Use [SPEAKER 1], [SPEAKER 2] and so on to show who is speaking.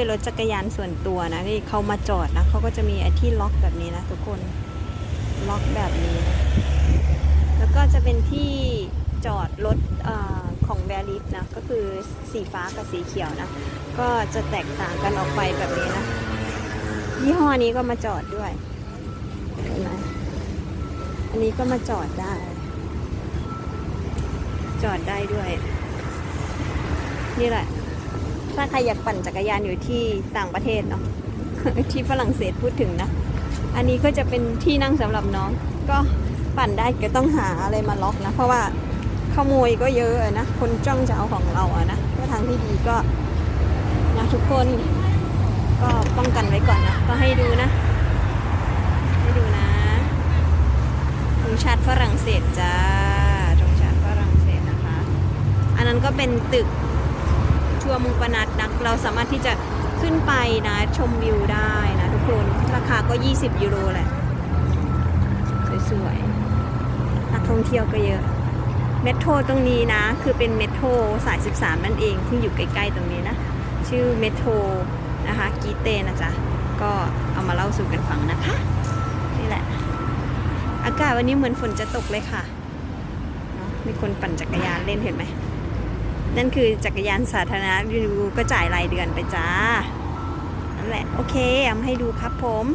[SPEAKER 1] ช่รถจักรยานส่วนตัวนะที่เขามาจอดนะเขาก็จะมีไอ้ที่ล็อกแบบนี้นะทุกคนล็อกแบบนี้ แล้วก็จะเป็นที่จอดรถออของแบริฟนะก็คือสีฟ้ากับสีเขียวนะ ก็จะแตกต่างกันออกไปแบบนี้นะยี่ห้อนี้ก็มาจอดด้วยเห็นไหมอันนี้ก็มาจอดได้ จอดได้ด้วย นี่แหละ ถ้าใครอยากปั่นจักรยานอยู่ที่ต่างประเทศเนาะที่ฝรั่งเศสพูดถึงนะ อันนี้ก็จะเป็นที่นั่งสำหรับน้อง ก็ปั่นได้ก็ต้องหาอะไรมาล็อกนะ เพราะว่าขโมยก็เยอะอะนะ คนจ้องจะเอาของเราอะนะก็ทางที่ดีก็นะทุกคนก็ป้องกันไว้ก่อนนะ ก็ให้ดูนะ ให้ดูนะธงชาติฝรั่งเศสจ้าธงชาติฝรั่งเศสนะคะ อันนั้นก็เป็นตึก ทัวร์มุงปนัดนะเราสามารถที่จะขึ้นไปนะชมวิวได้นะทุกคนราคาก็ 20 ยูโรแหละ สวยๆนักท่องเที่ยวก็เยอะเมโทรตรงนี้นะ คือเป็นเมโทรสาย 13 นั่นเองที่อยู่ใกล้ๆตรงนี้นะ ชื่อเมโทรนะคะกีเตนะจ๊ะ ก็เอามาเล่าสู่กันฟังนะคะ นี่แหละ อากาศวันนี้เหมือนฝนจะตกเลยค่ะเนอะมีคนปั่นจักรยานเล่นเห็นไหม นั่นคือจักรยานสาธารณะยูก็จ่ายรายเดือนไปจ้านั่นแหละ โอเคเอามาให้ดูครับผม